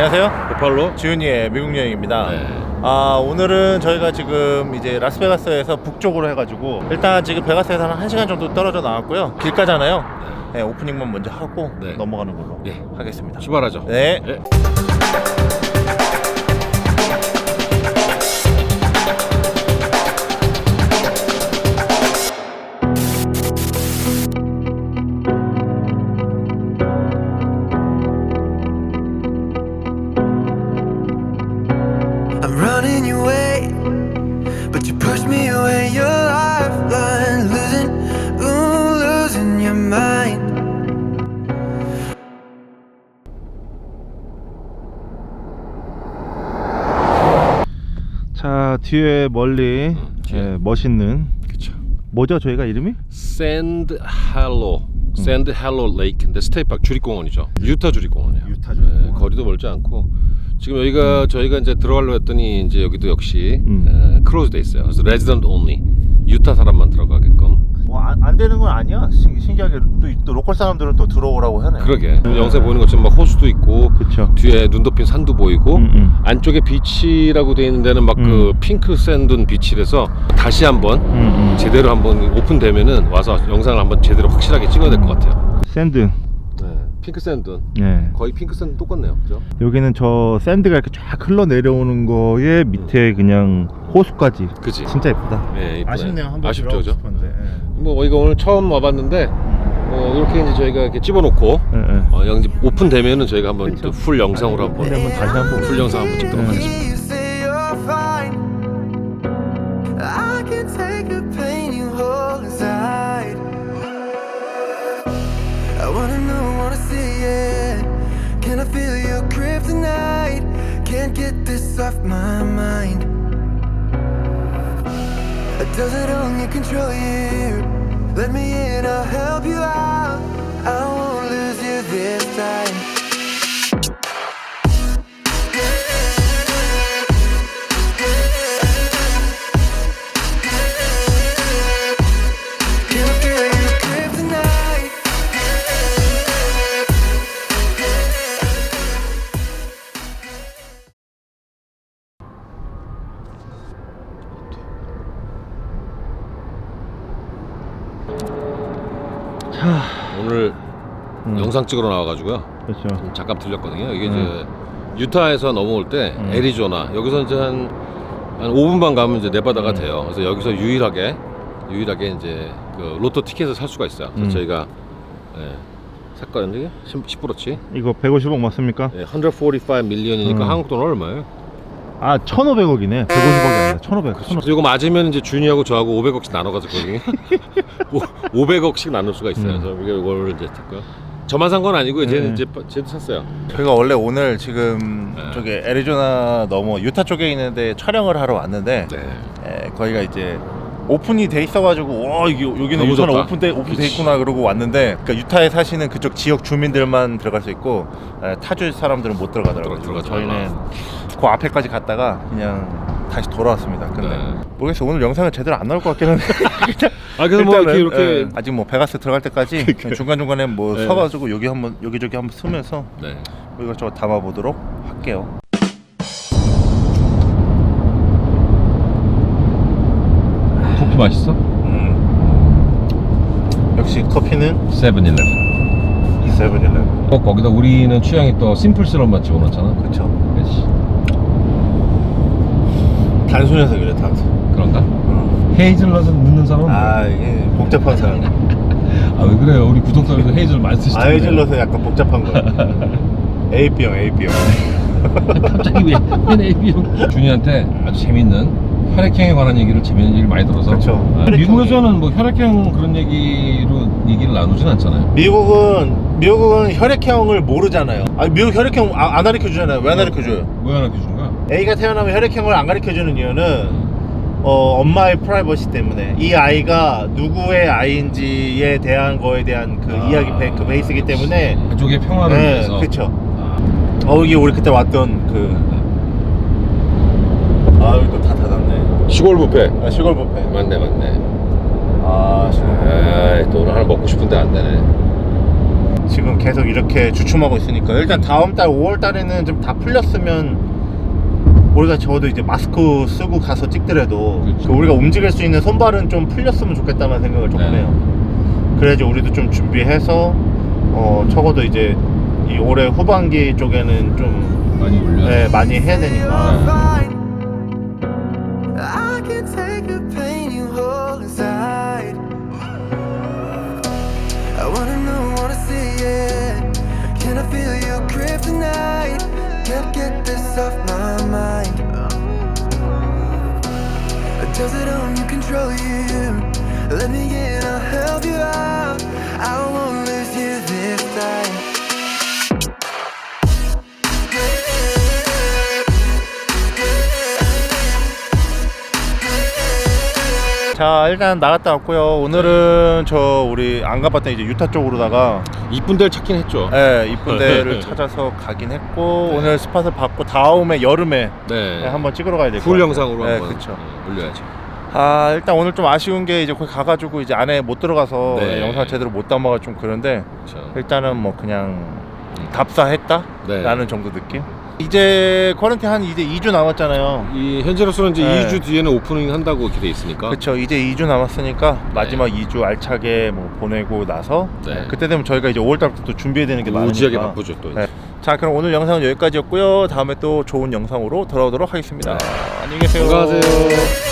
안녕하세요. 보팔로. 지훈이의 미국 여행입니다. 네. 아 오늘은 저희가 지금 이제 라스베가스에서 북쪽으로 해가지고 일단 지금 베가스에서 한 1시간 정도 떨어져 나왔고요. 길가잖아요. 네, 오프닝만 먼저 하고 네. 넘어가는 걸로 네. 하겠습니다. 출발하죠. 네. 네. Me away. Your lifeline, losing, ooh, losing your mind. 자 뒤에 멀리 음, 뒤에. 예, 멋있는 그렇죠. 뭐죠 저희가 이름이? 샌드 할로. 샌드 할로 레이크인데 스테이파크 주립공원이죠. 유타 주립공원이에요. 유타 주립공원. 네, 거리도 멀지 않고 지금 여기가 저희가 이제 들어가려 했더니 이제 여기도 역시 음. 크로즈 돼 있어요. 그래서 레지던트 온리 유타 사람만 들어가게끔. 뭐안 안 되는 건 아니야. 신, 신기하게 또, 또 로컬 사람들은 또 들어오라고 하네. 그러게. 영상에 보이는 것처럼 막 호수도 있고 그렇죠. 뒤에 눈 덮인 산도 보이고 음, 음. 안쪽에 비치라고 돼 있는 데는 막그 음. 핑크 샌드는 비치라서 다시 한번 음, 음. 제대로 한번 오픈되면은 와서 영상을 한번 제대로 확실하게 찍어야 될 것 같아요. 샌드. 네, 핑크 샌드 예. 거의 핑크 샌드 똑같네요, 그죠? 여기는 저 샌드가 이렇게 쫙 흘러 내려오는 거에 밑에 그냥 호수까지. 그지? 진짜 예쁘다. 네, 이쁘네. 아쉽네요. 한번 아쉽죠, 들어가고 그죠? 싶었는데. 예. 뭐 이거 오늘 처음 와봤는데 뭐 이렇게 이제 저희가 이렇게 집어놓고 예, 예. 어, 영 오픈되면은 저희가 한번. 또 풀 영상으로 한번 오픈되면 다시 한번 풀 영상 한번 찍도록 네. 하겠습니다. You say you're fine. I can take the pain you hold inside. I wanna know, wanna see it. Can I feel your kryptonite? Can't get this off my mind. Does it only control you? Let me in, I'll help you out. 오늘 음. 영상 찍으러 나와가지고요. 그렇죠. 좀 잠깐 들렸거든요. 이게 음. 이제 유타에서 넘어올 때 음. 애리조나 여기서 이제 한, 한 5분만 가면 이제 네바다가 음. 돼요. 그래서 여기서 유일하게 유일하게 이제 그 로또 티켓을 살 수가 있어요. 그래서 음. 저희가 예, 샀거든요. 10%치. 이거 150억 맞습니까? 예, 145 밀리언이니까 음. 한국 돈 얼마예요? 아 1,500억이네. 150억이 아니라 1,500. 1,500. 그래서 이거 맞으면 이제 준이하고 저하고 500억씩 나눠가지고 거든요 500억씩 나눌 수가 있어요. 음. 그래서 이걸 이제 샀고요. 저만 산 건 아니고 쟤는 네. 이제 쟤도 샀어요. 저희가 원래 오늘 지금 네. 저기 애리조나 넘어 유타 쪽에 있는데 촬영을 하러 왔는데 네. 에, 거기가 이제 오픈이 돼 있어가지고 와 여기 여기는 좋다. 오픈돼 오픈돼. 있구나 그러고 왔는데 그러니까 유타에 사시는 그쪽 지역 주민들만 들어갈 수 있고 에, 타주 사람들은 못 들어가더라고요. 들어가- 들어가지 저희는 않아. 그 앞에까지 갔다가 그냥 다시 돌아왔습니다. 근데 네. 모르겠어 오늘 영상은 제대로 안 나올 것 같긴 한데 아 그래서 뭐 이렇게 이렇게 예, 아직 뭐 베가스 들어갈 때까지 중간 중간에 뭐 네. 서가지고 여기 한번 여기저기 한번 쓰면서 네. 뭐 이것저것 담아보도록 할게요. 커피 맛있어? 음. 역시 커피는 세븐일레븐. 세븐일레븐. 어 거기다 우리는 취향이 또 심플 시럽만 집어넣잖아. 그렇죠. 그렇지. 단순해서 그래 단순. 그런가? 헤이즐넛은 넣는 사람은 아 이게 복잡한 사람. 아 왜 그래요? 우리 구독자들도 헤이즐 많이 쓰시잖아요. 아이즐넛은 약간 복잡한 거. AB형 AB형. 갑자기 왜 왜 AB형? 준이한테 아주 재밌는 혈액형에 관한 얘기를 재밌는 얘기를 많이 들어서. 그쵸. 아, 혈액형이- 미국에서는 뭐 혈액형 그런 얘기로 얘기를 나누진 않잖아요. 미국은 미국은 혈액형을 모르잖아요. 아 미국 혈액형 아, 안 가르쳐 주잖아요. 왜 안 가르쳐 줘요? 뭐 하나 기준 거야? A가 태어나면 혈액형을 안 가르쳐 주는 이유는 어, 엄마의 프라이버시 때문에 이 아이가 누구의 아이인지에 대한 거에 대한 그 아, 이야기 베, 그 베이스이기 때문에 가족의 평화를 네, 위해서. 그쵸. 아, 어 여기 우리 그때 왔던 그아 여기 또다 닫았네. 시골 뷔페. 아, 시골 뷔페. 맞네 맞네. 아 시골 뷔페. 아이 또 오늘 하나 먹고 싶은데 안 되네. 지금 계속 이렇게 주춤하고 있으니까 일단 다음 달 5월 달에는 좀 다 풀렸으면 우리가 적어도 이제 마스크 쓰고 가서 찍더라도 그치. 그 우리가 움직일 수 있는 손발은 좀 풀렸으면 좋겠다는 생각을 조금 네. 해요. 그래야지 우리도 좀 준비해서 어 적어도 이제 이 올해 후반기 쪽에는 좀 많이 올려. 네, 많이 해야 되니까. I can take the pain you hold inside. I wanna know, wanna see it. Can I feel your kryptonite? Can't get this off my mind. Does it only control you? Let me in, I'll help you out. I won't 자 일단 나갔다 왔고요. 오늘은 저 우리 안 가봤던 이제 유타 쪽으로다가 이쁜 데를 찾긴 했죠. 예, 이쁜 데를 찾아서 가긴 했고 네. 오늘 스팟을 받고 다음에 여름에 네. 네, 한번 찍으러 가야 될것 풀 같아요. 영상으로 네, 한번 그쵸. 어, 올려야죠. 아 일단 오늘 좀 아쉬운 게 이제 거기 가가지고 이제 안에 못 들어가서 네. 영상 제대로 못 담아가 좀 그런데 그렇죠. 일단은 뭐 그냥 답사했다 네. 라는 정도 느낌. 이제 쿼런틴 한 이제 2주 남았잖아요. 이 현재로서는 이제 네. 2주 뒤에는 오프닝 한다고 돼 있으니까. 그렇죠. 이제 2주 남았으니까 마지막 2주 알차게 뭐 보내고 나서 네. 네, 그때 되면 저희가 이제 5월 달부터 또 준비해야 되는 게 많으니까. 무지하게 바쁘죠 또. 이제. 네. 자 그럼 오늘 영상은 여기까지였고요. 다음에 또 좋은 영상으로 돌아오도록 하겠습니다. 네. 안녕히 계세요. 건강하세요.